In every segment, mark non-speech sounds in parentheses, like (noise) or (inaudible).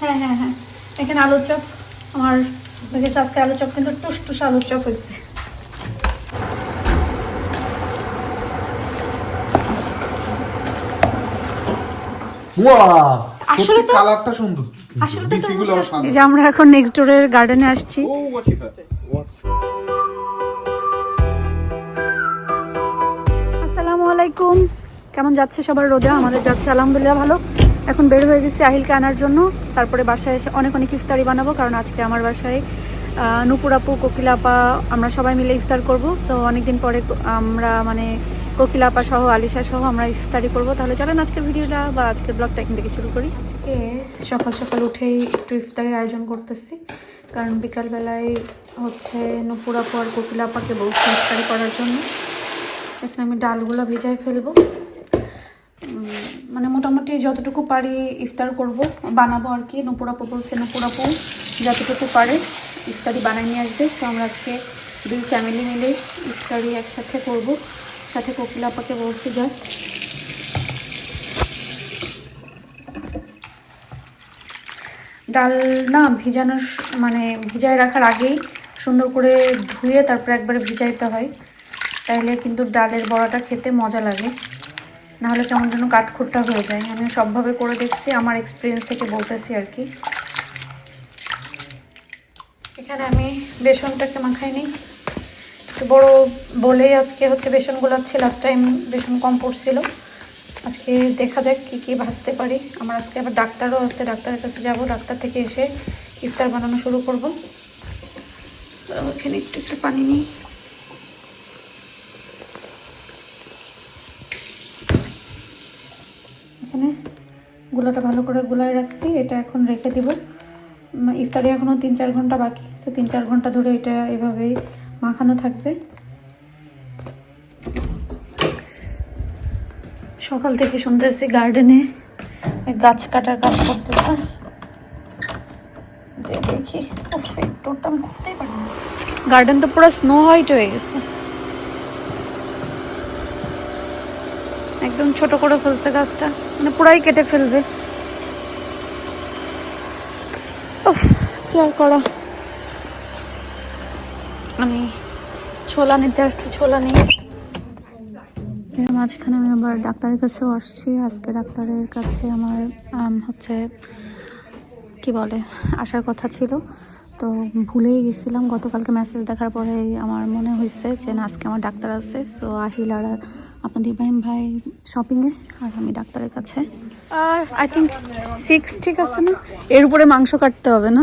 হ্যাঁ হ্যাঁ হ্যাঁ। এখানে আলুর চপ। আমার দেখেছি আজকে আলুর চপ কিন্তু টুস টুস আলুর চপ হয়েছে। আসলে তো- কালারটা সুন্দর। আসলে তো বিচিগুলো তরমুজটা- সাদা। এই যে আমরা এখন নেক্সট ডোরের গার্ডেনে আসছি? What's আসসালামু আলাইকুম। কেমন যাচ্ছে সবার রোদে আমাদের যাচ্ছে আলহামদুলিল্লাহ ভালো। এখন বের হয়ে গেছি আহিলকে আনার জন্য। তারপরে বাসায় এসে অনেক অনেক ইফতারি বানাবো, কারণ আজকে আমার বাসায় নুপুর আপু, কোকিলা আপা, আমরা সবাই মিলে ইফতার করব। সো অনেকদিন পরে আমরা মানে কোকিলা আপা সহ, আলিশা সহ আমরা ইফতারি করব। তাহলে চলেন আজকের ভিডিওটা বা আজকের ব্লগটা এখান থেকে শুরু করি। আজকে সকাল সকাল উঠেই একটু ইফতারির আয়োজন করতেছি, কারণ বিকালবেলায় হচ্ছে নুপুর আপু আর কোকিলা আপাকে বলছি ইফতারি করার জন্য। এখানে আমি ডালগুলো ভিজাই ফেলব। মানে মোটামুটি যতটুকু পারি ইফতার করব, বানাবো আর কি নুপুরাপু বলছে নুপুরাপু যতটুকু পারে ইফতারি বানাই নিয়ে আসবে। তো আমরা আজকে দুই ফ্যামিলি মিলে ইফতারি একসাথে করব। সাথে কোকিলাপাকে বলছি জাস্ট ডাল না ভিজানোর মানে ভিজায় রাখার আগেই সুন্দর করে ধুয়ে তারপরে একবারে ভিজাইতে হয়। তাইলে কিন্তু ডালের বড়াটা খেতে মজা লাগে। নাহলে কেমন যেন কাঠখুট্টা হয়ে যায়। আমি সবভাবে করে দেখছি, আমার এক্সপিরিয়েন্স থেকে বলতেছি আর কি। এখানে আমি বেসনটাকে মাখাই নিই একটু বড় বলেই আজকে হচ্ছে বেসন গোলাচ্ছি লাস্ট টাইম বেসন কম পড়ছিল। আজকে দেখা যাক কি কি ভাজতে পারি। আমার আজকে আবার ডাক্তারও আছে, ডাক্তারের কাছে যাব, ডাক্তার থেকে এসে ইফতার বানানো শুরু করব। এখানে একটু একটু পানি নিই এখানে গুলাটা ভালো করে গুলাই রাখছি, এটা এখন রেখে দিব। ইফতারি এখনও তিন চার ঘণ্টা বাকি, তো তিন চার ঘণ্টা ধরে এটা এভাবেই মাখানো থাকবে। সকাল থেকে শুনতেছি গার্ডেনে গাছ কাটার কাজ করতেছে। যে দেখি খুলতেই পারি গার্ডেন তো পুরো স্নো হোয়াইট হয়ে গেছে। একদম ছোট করে ফেলছে গাছটা। মানে পুরাই কেটে ফেলবে। কি আর করা? আমি ছোলা নিতে আসছি, ছোলা নিয়ে। এর মাঝখানে আমি আবার ডাক্তারের কাছেও আসছি। আজকে ডাক্তারের কাছে আমার হচ্ছে, কি বলে, আসার কথা ছিল। তো ভুলেই গেছিলাম। গতকালকে মেসেজ দেখার পরে আমার মনে হয়েছে যে না আজকে আমার ডাক্তার আছে। সো আহিল আর আপনাদের ইব্রাহিম ভাই শপিংয়ে আর আমি ডাক্তারের কাছে। আর আই থিঙ্ক সিক্স ঠিক আছে না? এর উপরে মাংস কাটতে হবে না?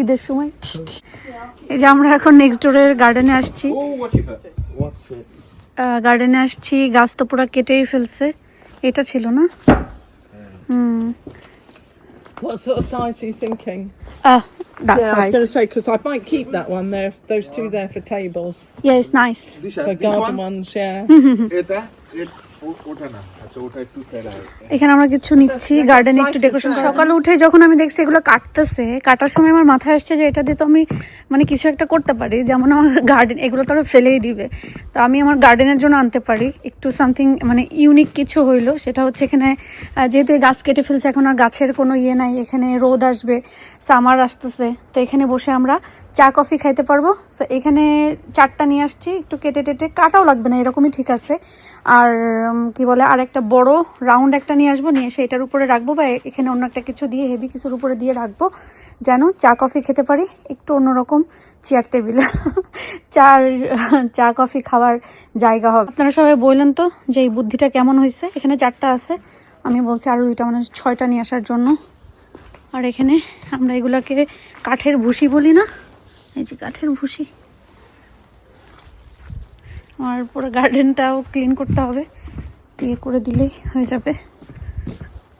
ঈদের সময়। এই যে আমরা এখন নেক্সট ডোরের গার্ডেনে আসছি? গার্ডেনে আসছি গাছ তো পুরো কেটেই ফেলছে। এটা ছিল না? হুম। What sort of size are you thinking? Uh, that yeah, I was going to say because I might keep that one there. Those two there for tables. Yeah, it's nice. This, So garden one, ones, yeah. (laughs) Eta, et- আচ্ছা এখানে আমরা কিছু নিচ্ছি গার্ডেনে একটু decoration সকালে উঠে যখন আমি দেখছি এগুলো কাটতেছে, কাটার সময় আমার মাথায় আসছে যে এটা দিয়ে তো আমি মানে কিছু একটা করতে পারি। যেমন আমার গার্ডেন এগুলো তো ফেলেই দিবে। তো আমি আমার গার্ডেনের জন্য আনতে পারি। একটু সামথিং মানে ইউনিক কিছু হইল, সেটা হচ্ছে এখানে যেহেতু এই গাছ কেটে ফেলছে, এখন আর গাছের কোনো ইয়ে নাই, এখানে রোদ আসবে সামার আসতেছে। তো এখানে বসে আমরা চা, কফি খাইতে পারব। তো এখানে চারটা নিয়ে আসছি। একটু কেটে টেটে কাটাও লাগবে না, এরকমই ঠিক আছে। আর কি বলে আর একটা বড় রাউন্ড একটা নিয়ে আসব, নিয়ে এসে এটার উপরে রাখব বা এখানে অন্য একটা কিছু দিয়ে, হেভি কিছুর উপরে দিয়ে রাখব, যেন চা, কফি খেতে পারি। একটু অন্যরকম চেয়ার টেবিল। (laughs) চার, চা, কফি খাওয়ার জায়গা হবে। আপনারা সবাই বললেন তো যে এই বুদ্ধিটা কেমন হয়েছে? এখানে চারটা আছে। আমি বলছি আরও দুইটা মানে ছয়টা নিয়ে আসার জন্য। আর এখানে আমরা এগুলাকে কাঠের ভুসি বলি না? এই যে কাঠের ভুসি। আর পুরো গার্ডেনটাও ক্লিন করতে হবে। ইয়ে করে দিলেই হয়ে যাবে।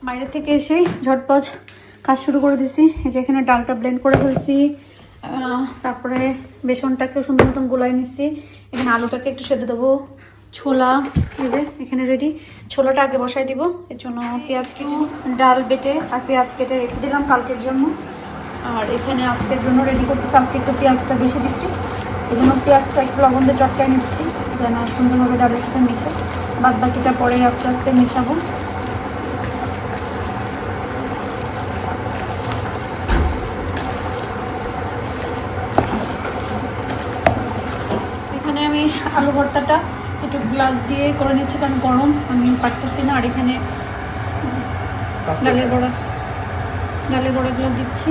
বাইরে থেকে এসেই ঝটপট কাজ শুরু করে দিছি। এই যে এখানে ডালটা ব্লেন্ড করে ফেলছি। তারপরে বেসনটাকেও সুন্দর মতন গোলাই নিচ্ছি এখানে আলুটাকে একটু সেদ্ধ দেবো। ছোলা, এই যে এখানে রেডি ছোলাটা আগে বসাই দিব। এর জন্য পেঁয়াজ কেটে ডাল বেটে আর পেঁয়াজ কেটে রেখে দিলাম কালকের জন্য। আর এখানে আজকের জন্য রেডি করতেছি। আজকে একটু পেঁয়াজটা বেশি দিচ্ছি। এই জন্য পেঁয়াজটা একটু লবণ চটকায় নিচ্ছি যেন সুন্দরভাবে ডালের সাথে মিশে। বাদ বাকিটা পরে আস্তে আস্তে মেশাবো। এখানে আমি আলু ভর্তাটা একটু গ্লাস দিয়ে করে নিচ্ছি কারণ গরম আমি পারতেছি না। আর এখানে ডালের বড়া ডালের বড়াগুলো দিচ্ছি।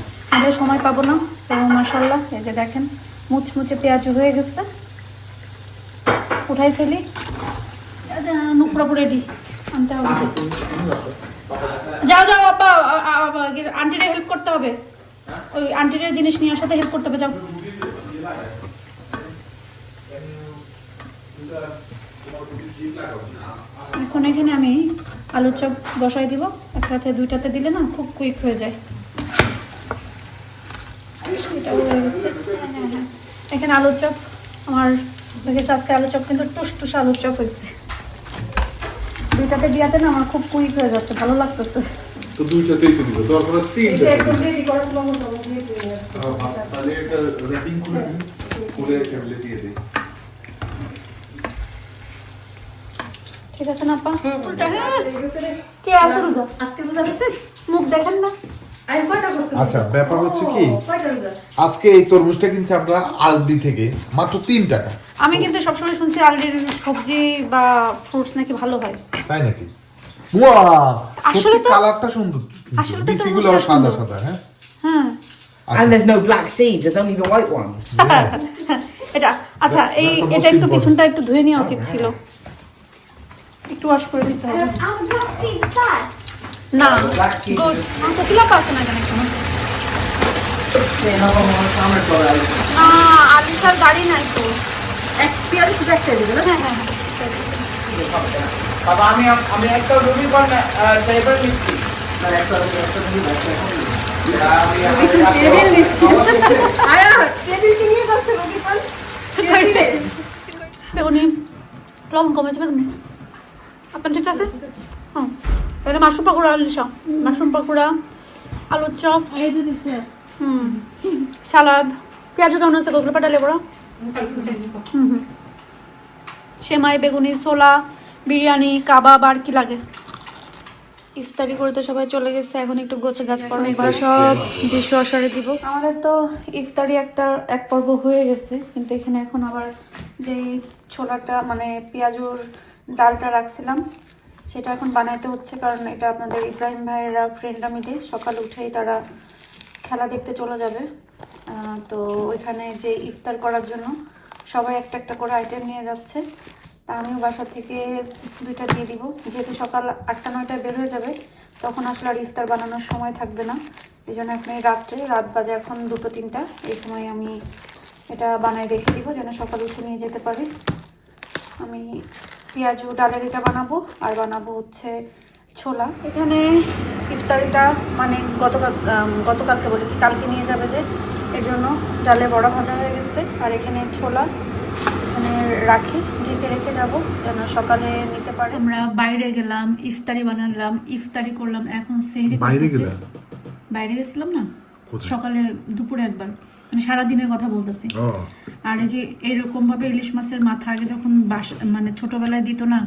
নাহলে সময় পাবো না সো মাসাল্লাহ এই যে দেখেন মুচমুচে পেঁয়াজ হয়ে গেছে। উঠাই ফেলি। নুপুরাপুর রেডি। আনতে হবে। যাও যাও আব্বা আন্টিরে হেল্প করতে হবে। ওই আন্টির জিনিস নিয়ে আসাতে হেল্প করতে হবে যাও। এখন এখানে আমি আলুর চপ বসাই দিব। একসাথে দুইটাতে দিলে না খুব কুইক হয়ে যায়। হয়ে গেছে। হ্যাঁ, হ্যাঁ, হ্যাঁ। এখানে আলুর চপ আমার দেখেছি আজকে আলুর চপ কিন্তু টুস টুস আলুর চপ হয়েছে। দুইটাতে দিয়াতে না আমার খুব কুইক হয়ে যাচ্ছে ভালো লাগতেছে। তো দুইটাতেই তো দিব দরকার তিনটা এটা একটু ready করার জন্য বলো, দিয়ে দিই। তাহলে এটা রেটিং খুলে দিই খুলে টেবিলে দিয়ে দিই। ঠিক আছে না আপা? কে আছে রোজা? আজকে রোজা মুখ দেখেন না। আচ্ছা ব্যাপার হচ্ছে কি আজকে এই তরমুজটা কিনছি আপনারা আলদি থেকে মাত্র তিন টাকা। আমি কিন্তু সবসময় শুনছি আলডির সবজি বা ফ্রুটস নাকি ভালো হয়। তাই নাকি? ওয়া আসলে তো- কালারটা সুন্দর আসলে তো বিচিগুলো সাদা সাদা হ্যাঁ? হ্যাঁ। আচ্ছা। And there's no black seeds, there's only the white ones. (laughs) এটা আচ্ছা এই এটা তো একটু পিছনটা একটু ধুয়ে নেওয়া উচিত ছিল। একটু ওয়াশ করে দিতে হবে। না Black seeds. গুড কোকিলা পাশে না কেন। এখনও? আলিশার গাড়ি নাই তো। হ্যাঁ হ্যাঁ বাবা আমি আমি একটা রুবি বান টেবিল নিচ্ছি। মানে একটা একটা রুবি একটা টেবিল নিচ্ছি। বেগুনি লবণ কমেছে বেগুনি। আপনার ঠিক আছে? হ্যাঁ। তাহলে মাশরুম পাকোড়া আলিশা মাশরুম পাকোড়া আলুর চপ হুম সালাদ। পেঁয়াজও কেমন আছে গোগুলো পাটালে বড়? হুম হুম। সেমাই বেগুনি ছোলা বিরিয়ানি কাবাব আর কি লাগে? ইফতারি করতে সবাই চলে গেছে এখন একটু গোছে গাছ করা এবার সব ডিশ ওয়াশারে দিব। আমাদের তো ইফতারি একটা এক পর্ব হয়ে গেছে কিন্তু এখানে এখন আবার যেই ছোলাটা মানে পেঁয়াজুর ডালটা রাখছিলাম সেটা এখন বানাইতে হচ্ছে, কারণ এটা আপনাদের ইব্রাহিম ভাইয়েরা ফ্রেন্ডরা মিলে সকাল উঠেই তারা খেলা দেখতে চলে যাবে। তো ওইখানে যে ইফতার করার জন্য সবাই একটা একটা করে আইটেম নিয়ে যাচ্ছে। তা আমিও বাসা থেকে দুইটা দিয়ে দিব। যেহেতু সকাল আটটা, নয়টায় বের হয়ে যাবে, তখন আসলে আর ইফতার বানানোর সময় থাকবে না। এই জন্য আপনি রাত্রে, রাত বাজে এখন দুটো, তিনটা, এই সময় আমি এটা বানাই রেখে দিব, যেন সকাল উঠে নিয়ে যেতে পারি। আমি পেঁয়াজু ডালের এটা বানাবো। আর বানাবো হচ্ছে ছোলা। এখানে ইফতারিটা মানে গতকাল গতকালকে বলি কি কালকে নিয়ে যাবে যে। এর জন্য ডালে বড়া ভাজা হয়ে গেছে। আর এখানে ছোলা এখানে রাখি ঢেকে রেখে যাব যেন সকালে নিতে পারে। আমরা বাইরে গেলাম ইফতারি বানালাম ইফতারি করলাম এখন সেহরি বাইরে করতেছি। গেলে? বাইরে গেছিলাম না? সকালে দুপুরে একবার। মানে সারাদিনের কথা বলতেছি। ও। আর এই যে এরকম ভাবে ইলিশ মাছের মাথা আগে যখন বাস মানে ছোটবেলায় দিত না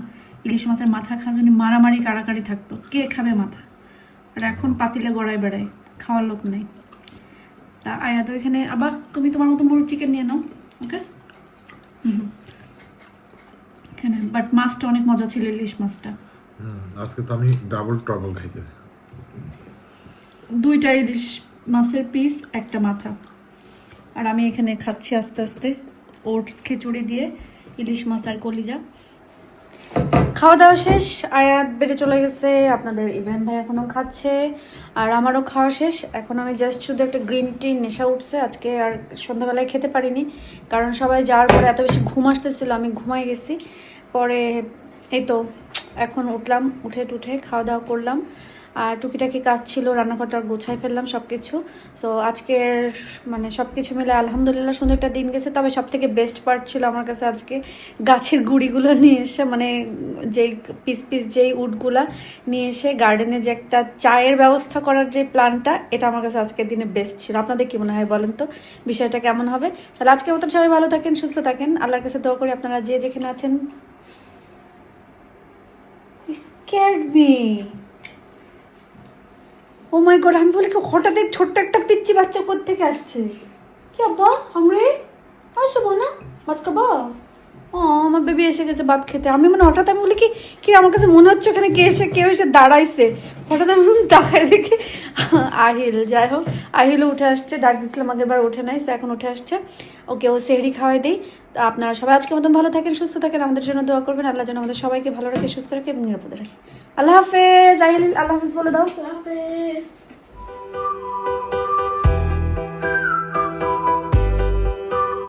ইলিশ মাছের মাথা খাওয়ার জন্য মারামারি কাড়াকাড়ি থাকতো। কে খাবে মাথা? আর এখন পাতিলে গড়ায় বেড়ায় খাওয়ার লোক নেই। তা আয়া তো এখানে আবার তুমি তোমার মতো মুরগ চিকেন নিয়ে নাও ওকে এখানে বাট মাছটা অনেক মজা ছিল ইলিশ মাছটা। আজকে তো আমি ডাবল ট্রাবল খাইতে দুইটা ইলিশ মাছের পিস একটা মাথা। আর আমি এখানে খাচ্ছি আস্তে আস্তে ওটস, খিচুড়ি দিয়ে ইলিশ মাছ আর কলিজা। খাওয়া দাওয়া শেষ, আয়াত বেড়ে চলে গেছে, আপনাদের ইব্রাহিম ভাই এখনও খাচ্ছে, আর আমারও খাওয়া শেষ। এখন আমি জাস্ট শুধু একটা গ্রিন টি নেশা উঠছে, আজকে আর সন্ধ্যাবেলায় খেতে পারিনি, কারণ সবাই যাওয়ার পরে এত বেশি ঘুম আসতেছিল, আমি ঘুমাই গেছি। পরে এই তো, এখন উঠলাম, উঠে টুঠে খাওয়া দাওয়া করলাম। আর টুকিটাকি কাজ ছিল, রান্নাঘরটা গোছাই ফেললাম সব কিছু সো আজকের মানে সব কিছু মিলে আলহামদুলিল্লাহ সুন্দর একটা দিন গেছে। তবে সব থেকে বেস্ট পার্ট ছিল আমার কাছে আজকে গাছের গুঁড়িগুলো (laughs) নিয়ে এসে মানে যেই পিস পিস যেই উডগুলা নিয়ে এসে গার্ডেনে যে একটা চায়ের ব্যবস্থা করার যে প্ল্যানটা এটা আমার কাছে আজকের দিনে বেস্ট ছিল। আপনাদের কী মনে হয় বলেন তো? বিষয়টা কেমন হবে? তাহলে আজকের মতন সবাই ভালো থাকেন, সুস্থ থাকেন। আল্লাহর কাছে দোয়া করি আপনারা যে যেখানে আছেন। Scared me. Oh my god আমি বলি কি হঠাৎ এই ছোট্ট একটা পিচ্ছি বাচ্চা থেকে আসছে? কি আব্বা, আমরা? আসব বোনা, ভাত খাব? ও, আমার বেবি এসে গেছে ভাত খেতে। আমি মানে হঠাৎ আমি বলি কি কি আমার কাছে মনে হচ্ছে ওখানে কে এসে, কেউ এসে দাঁড়াইছে? হঠাৎ আমি তাকায় দেখি। আহিল, যাই হোক। আহিলও উঠে আসছে, ডাক দিয়েছিলাম আগেরবার উঠে নাই সে এখন উঠে আসছে। ওকে ও সেহরি খাওয়াই দিই। আপনারা সবাই আজকে মতন ভালো থাকেন, সুস্থ থাকেন। আমাদের জন্য দোয়া করবেন, আল্লাহ যেন আমাদের সবাইকে ভালো রাখে, সুস্থ রাখে এবং নিরাপদে রাখে। আল্লাহ হাফেজ, আহিল, আল্লাহ হাফেজ বলে দাও। Hafiz.